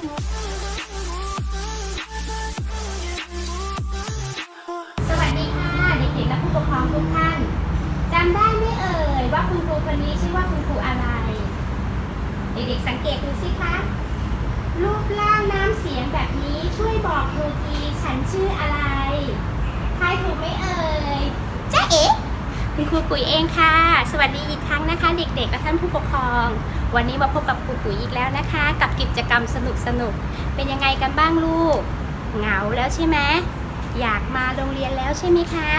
สวัสดีค่ะเด็กๆและผู้ปกครองทุกท่านจำได้ไหมเอ่ยว่าคุณครูคนนี้ชื่อว่าคุณครูอะไร เด็กๆสังเกตดูสิคะรูปร่างน้ำเสียงแบบนี้ช่วยบอกครูทีฉันชื่ออะไรทายถูกไหมเอ่ยจ้าเอ๋คุณครูปุ๋ยเองค่ะ สวัสดีอีกครั้งนะคะ เด็กๆและท่านผู้ปกครอง วันนี้มาพบกับครูปุ๋ยอีกแล้วนะคะ กับกิจกรรมสนุกๆเป็นยังไงกันบ้างลูก เหงาแล้วใช่ไหมอยากมาโรงเรียนแล้วใช่ไหมคะ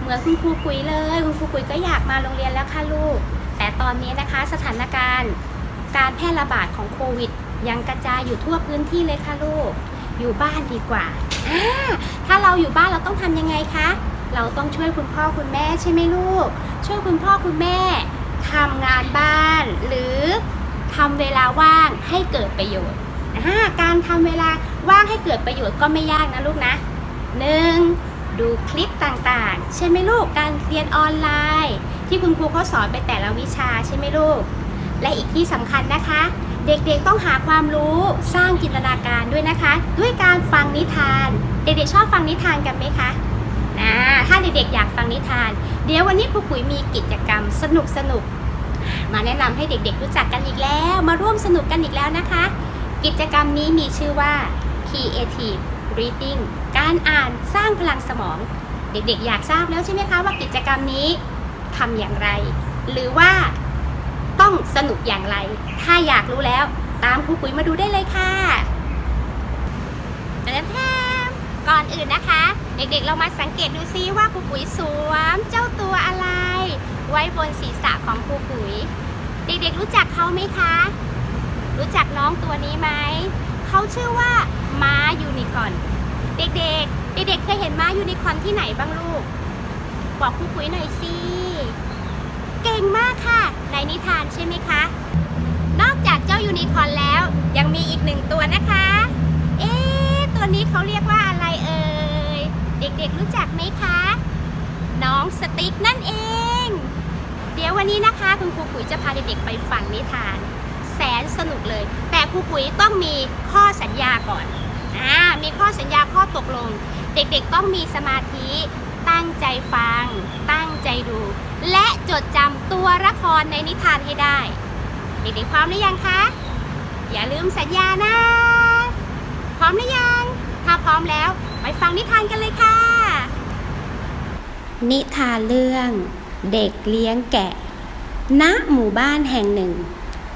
เหมือนคุณครูปุ๋ยเลย คุณครูปุ๋ยก็อยากมาโรงเรียนแล้วค่ะลูก แต่ตอนนี้นะคะสถานการณ์ การแพร่ระบาดของโควิด ยังกระจายอยู่ทั่วพื้นที่เลยค่ะลูก อยู่บ้านดีกว่าอ่าถ้าเราอยู่บ้านเราต้องทำยังไงคะ เราต้องช่วยคุณพ่อคุณแม่ใช่ไหมลูก ช่วยคุณพ่อคุณแม่ ทำงานบ้าน หรือทำเวลาว่างให้เกิดประโยชน์อ่าการทำเวลาว่างให้เกิดประโยชน์ก็ไม่ยากนะลูกนะหนึ่งดูคลิปต่างๆ ใช่ไหมลูกการเรียนออนไลน์ ที่คุณครูเขาสอนไปแต่ละวิชาใช่ไหมลูก และอีกที่สำคัญนะคะ เด็กๆต้องหาความรู้สร้างจินตนาการด้วยนะคะ ด้วยการฟังนิทาน เด็กๆชอบฟังนิทานกันไหมคะ นะถ้าเด็กๆอยากฟังนิทาน เดี๋ยววันนี้ครูปุ๋ยมีกิจกรรมสนุกๆมาแนะนำให้เด็กๆรู้จักกันอีกแล้ว มาร่วมสนุกกันอีกแล้วนะคะ กิจกรรมนี้มีชื่อว่า Creative Reading การอ่านสร้างพลังสมอง เด็กๆ อยากทราบแล้วใช่ไหมคะว่ากิจกรรมนี้ทำอย่างไร หรือว่าต้องสนุกอย่างไร ถ้าอยากรู้แล้วตามครูปุ๋ยมาดูได้เลยค่ะแล้แทมก่อนอื่นนะคะ เด็กๆ เรามาสังเกตดูซิว่าครูปุ๋ยสวมเจ้าตัวอะไร ไว้บนศีรษะของครูปุ๋ย เด็กๆ รู้จักเขาไหมคะ รู้จักน้องตัวนี้ไหม เขาชื่อว่าม้ายูนิคอร์นเด็กๆ เด็กๆ เคยเห็นม้ายูนิคอร์นที่ไหนบ้างลูก บอกครูปุ๋ยหน่อยสิ เก่งมากค่ะ ในนิทานใช่ไหมคะ นอกจากเจ้ายูนิคอร์นแล้วยังมีอีกหนึ่งตัวนะคะ เอ๊ตัวนี้เขาเรียกว่าอะไรเอ่ย เด็กๆรู้จักไหมคะ น้องสติ๊กนั่นเอง เดี๋ยววันนี้นะคะคุณครูปุ๋ยจะพาเด็กๆไปฟังนิทาน แสนสนุกเลย แต่ครูปุ๋ยต้องมีข้อสัญญาก่อนอ่ามีข้อสัญญาข้อตกลง เด็กๆต้องมีสมาธิตั้งใจฟัง ตั้งใจดู และจดจำตัวละครในนิทานให้ได้ เด็กๆพร้อมหรือยังคะ อย่าลืมสัญญานะ พร้อมหรือยัง ถ้าพร้อมแล้ว ไปฟังนิทานกันเลยค่ะ นิทานเรื่องเด็กเลี้ยงแกะ ณ หมู่บ้านแห่งหนึ่ง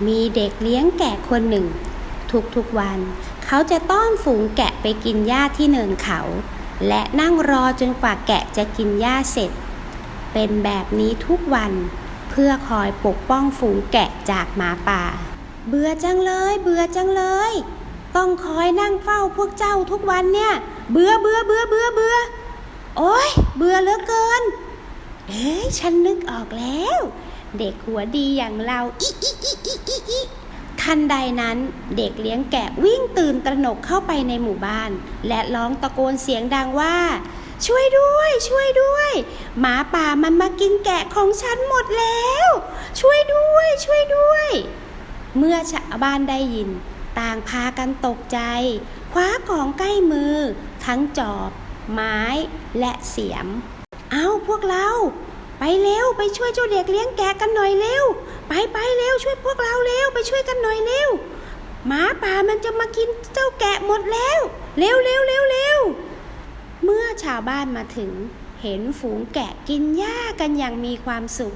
มีเด็กเลี้ยงแกะคนหนึ่ง ทุกๆวัน เขาจะต้อนฝูงแกะไปกินหญ้าที่เนินเขา และนั่งรอจนกว่าแกะจะกินหญ้าเสร็จ เป็นแบบนี้ทุกวัน เพื่อคอยปกป้องฝูงแกะจากหมาป่า เบื่อจังเลย เบื่อจังเลย ต้องคอยนั่งเฝ้าพวกเจ้าทุกวันเนี่ย เบื่อเบื่อเบื่อเบื่อเบื่อโอ้ยเบื่อเหลือเกิน เอ้ยฉันนึกออกแล้ว เด็กหัวดีอย่างเราอิอิอิอิอิอิทันใดนั้นเด็กเลี้ยงแกะวิ่งตื่นตระหนกเข้าไปในหมู่บ้าน และร้องตะโกนเสียงดังว่า ช่วยด้วย ช่วยด้วย หมาป่ามันมากินแกะของฉันหมดแล้ว ช่วยด้วย ช่วยด้วย เมื่อชาวบ้านได้ยิน ต่างพากันตกใจ คว้าของใกล้มือ ทั้งจอบ ไม้และเสียม เอาพวกเรา ไปเร็วไปช่วยเจ้าเด็กเลี้ยงแกะกันหน่อยเร็ว ไปไปเร็วช่วยพวกเราเร็วไปช่วยกันหน่อยเร็วหมาป่ามันจะมากินเจ้าแกะหมดแล้ว เร็วเร็วเร็วเร็วเมื่อชาวบ้านมาถึง เห็นฝูงแกะกินหญ้ากันอย่างมีความสุข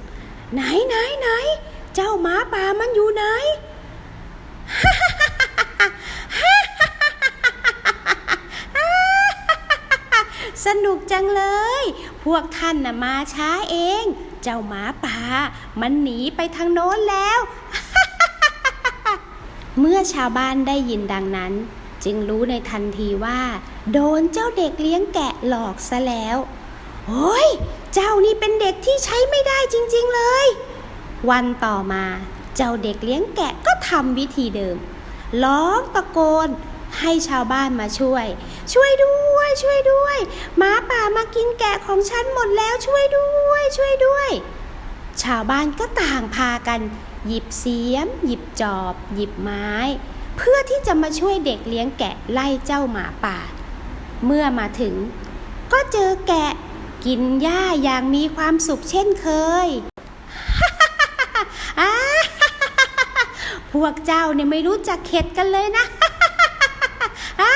ไหนไหนไหน เจ้าหมาป่ามันอยู่ไหน นุกจังเลย พวกท่านน่ะมาช้าเอง เจ้าหมาป่า มันหนีไปทางโน้นแล้ว เมื่อชาวบ้านได้ยินดังนั้น จึงรู้ในทันทีว่า โดนเจ้าเด็กเลี้ยงแกะหลอกซะแล้ว โอ้ย เจ้านี่เป็นเด็กที่ใช้ไม่ได้จริง ๆเลย วันต่อมา เจ้าเด็กเลี้ยงแกะก็ทำวิธีเดิม ร้องตะโกน ให้ชาวบ้านมาช่วย ช่วยด้วยช่วยด้วยหมาป่ามากินแกะของฉันหมดแล้วช่วยด้วยช่วยด้วย ชาวบ้านก็ต่างพากัน หยิบเสียม หยิบจอบ หยิบไม้ เพื่อที่จะมาช่วยเด็กเลี้ยงแกะไล่เจ้าหมาป่า เมื่อมาถึง ก็เจอแกะกินหญ้าอย่างมีความสุขเช่นเคยอ่าพวกเจ้าเนี่ยไม่รู้จักเข็ดกันเลยนะ อ่า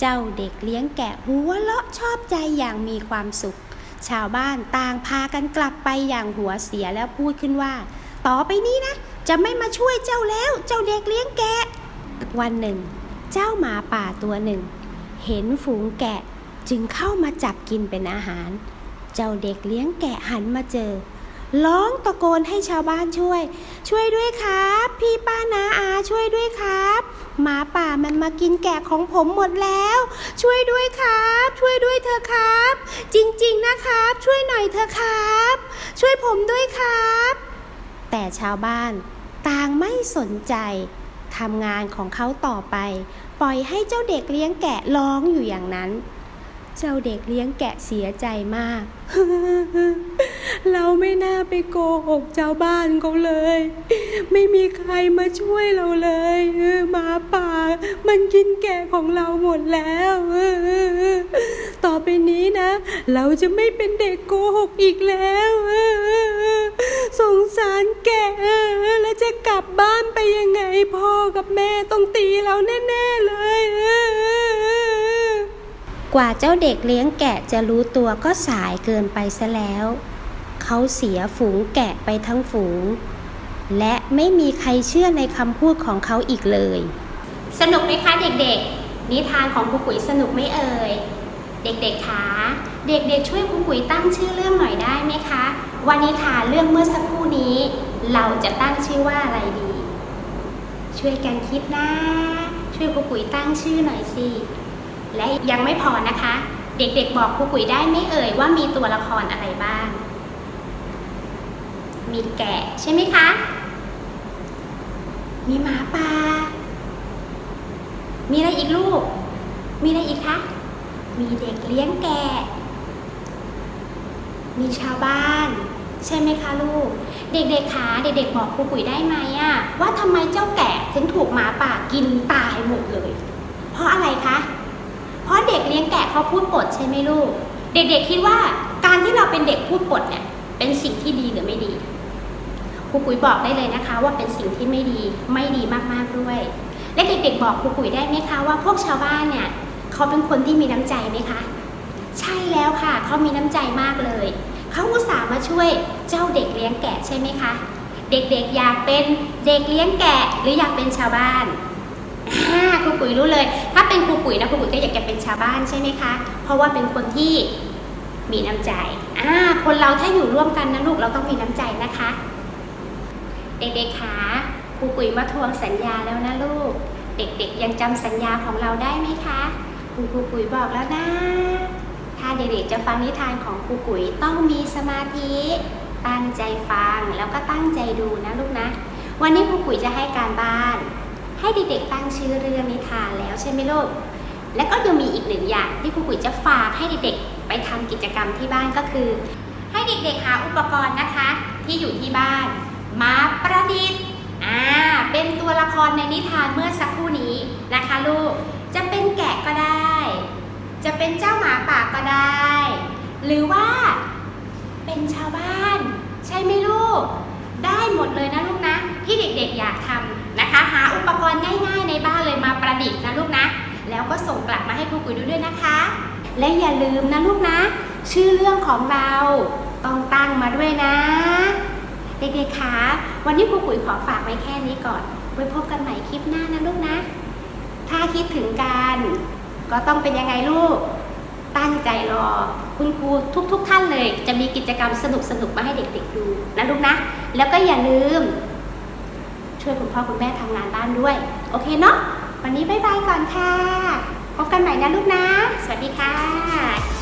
เจ้าเด็กเลี้ยงแกะหัวเราะชอบใจอย่างมีความสุข ชาวบ้านต่างพากันกลับไปอย่างหัวเสียแล้วพูดขึ้นว่า ต่อไปนี้นะ จะไม่มาช่วยเจ้าแล้ว เจ้าเด็กเลี้ยงแกะ วันหนึ่ง เจ้าหมาป่าตัวหนึ่ง เห็นฝูงแกะจึงเข้ามาจับกินเป็นอาหาร เจ้าเด็กเลี้ยงแกะหันมาเจอร้องตะโกนให้ชาวบ้านช่วย ช่วยด้วยครับ พี่ป้านาอาช่วยด้วยครับ หมาป่ามันมากินแกะของผมหมดแล้ว ช่วยด้วยครับ ช่วยด้วยเธอครับ จริงๆนะครับ ช่วยหน่อยเธอครับ ช่วยผมด้วยครับ แต่ชาวบ้านต่างไม่สนใจทำงานของเขาต่อไป ปล่อยให้เจ้าเด็กเลี้ยงแกะร้องอยู่อย่างนั้น เจ้าเด็กเลี้ยงแกะเสียใจมาก เราไม่น่าไปโกหกชาวบ้านเขาเลย ไม่มีใครมาช่วยเราเลยหมาป่า มันกินแกะของเราหมดแล้ว ต่อไปนี้นะ เราจะไม่เป็นเด็กโกหกอีกแล้วสงสารแกะแล้วจะกลับบ้านไปยังไงพ่อกับแม่ต้องตีเราแน่ ๆเลย กว่าเจ้าเด็กเลี้ยงแกะจะรู้ตัวก็สายเกินไปซะแล้ว เขาเสียฝูงแกะไปทั้งฝูง และไม่มีใครเชื่อในคำพูดของเขาอีกเลย สนุกไหมคะเด็กๆ นิทานของครูปุ๋ยสนุกไหมเอ่ย เด็กๆคะเด็กๆช่วยครูปุ๋ยตั้งชื่อเรื่องหน่อยได้ไหมคะว่านิทานเรื่องเมื่อสักครู่นี้ เราจะตั้งชื่อว่าอะไรดี ช่วยกันคิดนะ ช่วยครูปุ๋ยตั้งชื่อหน่อยสิ และยังไม่พอนะคะ เด็กๆบอกครูปุ๋ยได้ไม่เอ่ยว่ามีตัวละครอะไรบ้าง มีแกะใช่ไหมคะ มีหมาป่า มีอะไรอีกลูก มีอะไรอีกคะ มีเด็กเลี้ยงแกะ มีชาวบ้าน ใช่ไหมคะลูก เด็กๆคะเด็กๆบอกครูปุ๋ยได้ไหมอะว่าทำไมเจ้าแกะถึงถูกหมาป่ากินตายหมดเลย เพราะอะไรคะ เพราะเด็กเลี้ยงแกะเขาพูดปดใช่ไหมลูก เด็กๆคิดว่าการที่เราเป็นเด็กพูดปดเนี่ยเป็นสิ่งที่ดีหรือไม่ดีครูปุ๋ยบอกได้เลยนะคะ ว่าเป็นสิ่งที่ไม่ดีไม่ดีมากๆด้วย และเด็กๆบอกครูปุ๋ยได้ไหมคะว่าพวกชาวบ้านเนี่ยเขาเป็นคนที่มีน้ำใจไหมคะ ใช่แล้วค่ะเขามีน้ำใจมากเลยเขาอุตส่าห์มาช่วยเจ้าเด็กเลี้ยงแกะใช่ไหมคะ เด็กๆอยากเป็นเด็กเลี้ยงแกะหรืออยากเป็นชาวบ้าน อ่าครูปุ๋ยรู้เลย ถ้าเป็นครูปุ๋ยนะครูปุ๋ยก็อยากจะเป็นชาวบ้านใช่ไหมคะ เพราะว่าเป็นคนที่มีน้ำใจอ่าคนเราถ้าอยู่ร่วมกันนะลูกเราต้องมีน้ำใจนะคะ เด็กๆคะครูปุ๋ยมาทวงสัญญาแล้วนะลูก เด็กๆ ยังจำสัญญาของเราได้ไหมคะคุณครูปุ๋ยบอกแล้วนะ ถ้าเด็กๆจะฟังนิทานของครูปุ๋ยต้องมีสมาธิตั้งใจฟังแล้วก็ตั้งใจดูนะลูกนะ วันนี้ครูปุ๋ยจะให้การบ้าน ให้เด็กๆตั้งชื่อเรื่องนิทานแล้วใช่ไหมลูก และก็ยังมีอีกหนึ่งอย่างที่ครูปุ๋ยจะฝากให้เด็กๆ ไปทำกิจกรรมที่บ้านก็คือ ให้เด็กๆหาอุปกรณ์นะคะ ที่อยู่ที่บ้าน มาประดิษฐ์อ่าเป็นตัวละครในนิทานเมื่อสักครู่นี้นะคะลูก จะเป็นแกะก็ได้ จะเป็นเจ้าหมาป่าก็ได้ หรือว่าเป็นชาวบ้าน ใช่ไหมลูก ได้หมดเลยนะลูกนะ ที่เด็กๆอยากทำนะคะ หาอุปกรณ์ง่ายๆในบ้านเลยมาประดิษฐ์นะลูกนะ แล้วก็ส่งกลับมาให้ครูปุ๋ยดูด้วยนะคะ และอย่าลืมนะลูกนะ ชื่อเรื่องของเราต้องตั้งมาด้วยนะ เด็กๆคะวันนี้ครูปุ๋ยขอฝากไว้แค่นี้ก่อนไว้พบกันใหม่คลิปหน้านะลูกนะ ถ้าคิดถึงกันก็ต้องเป็นยังไงลูก ตั้งใจรอ คุณครูทุกๆทท่านเลย จะมีกิจกรรมสนุกๆมาให้เด็กๆดูนะลูกนะ แล้วก็อย่าลืม ช่วยคุณพ่อคุณแม่ทำงานบ้านด้วย โอเคเนาะวันนี้บ๊ายบายก่อนค่ะ พบกันใหม่นะลูกนะ สวัสดีค่ะ